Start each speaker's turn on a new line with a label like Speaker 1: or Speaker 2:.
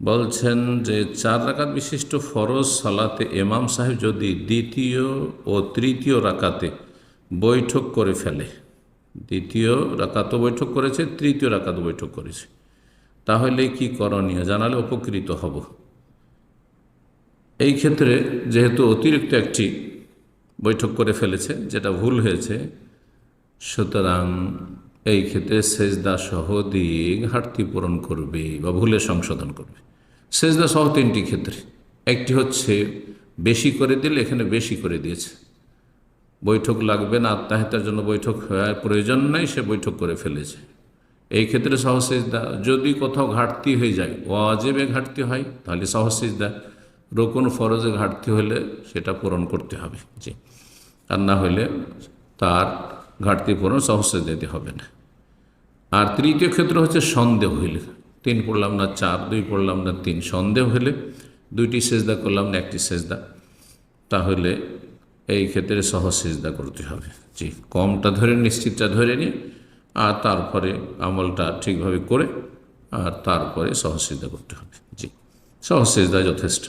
Speaker 1: বলছেন যে চার রাকাত বিশিষ্ট ফরজ সালাতে এমাম সাহেব যদি দ্বিতীয় ও তৃতীয় রাকাতে বৈঠক করে ফেলে, দ্বিতীয় রাকাতও বৈঠক করেছে, তৃতীয় রাকাতও বৈঠক করেছে, তাহলে কি করণীয়? জানালে উপকৃত হব। এই ক্ষেত্রে যেহেতু অতিরিক্ত একটি বৈঠক করে ফেলেছে, যেটা ভুল হয়েছে, সুতরাং এই ক্ষেত্রে সেজদা সহ দিয়ে ঘাটতি পূরণ করবে বা ভুলে সংশোধন করবে। সেজদা সহ তিনটি ক্ষেত্রে। একটি হচ্ছে বেশি করে দিলে এখানে বেশি করে দিয়েছে। বৈঠক লাগবে না আত্মাহিতার জন্য বৈঠক হওয়ার প্রয়োজন নেই, সে বৈঠক করে ফেলেছে। এই ক্ষেত্রে সহসেজদা যদি কোথাও ঘাটতি হয়ে যায়, ওয়াজেবে ঘাটতি হয়, তাহলে সহসেজদা রোকন ফরজে ঘাটতি হলে সেটা পূরণ করতে হবে। জি। আর না হলে তার ঘাটতি পূরণ সহসে দিতে হবে না। আর তৃতীয় ক্ষেত্র হচ্ছে সন্দেহ হইলে। তিন পড়লাম না চার, দুই পড়লাম না তিন, সন্দেহ হলে দুইটি সেজদা করলাম না, একটি সেজদা। তাহলে এই ক্ষেত্রে সহজ সেজদা করতে হবে। জি, কমটা ধরে, নিশ্চিতটা ধরে নিয়ে, আর তারপরে আমলটা ঠিকভাবে করে, আর তারপরে সহজ সেজদা করতে হবে। জি সহজ সেজদা যথেষ্ট।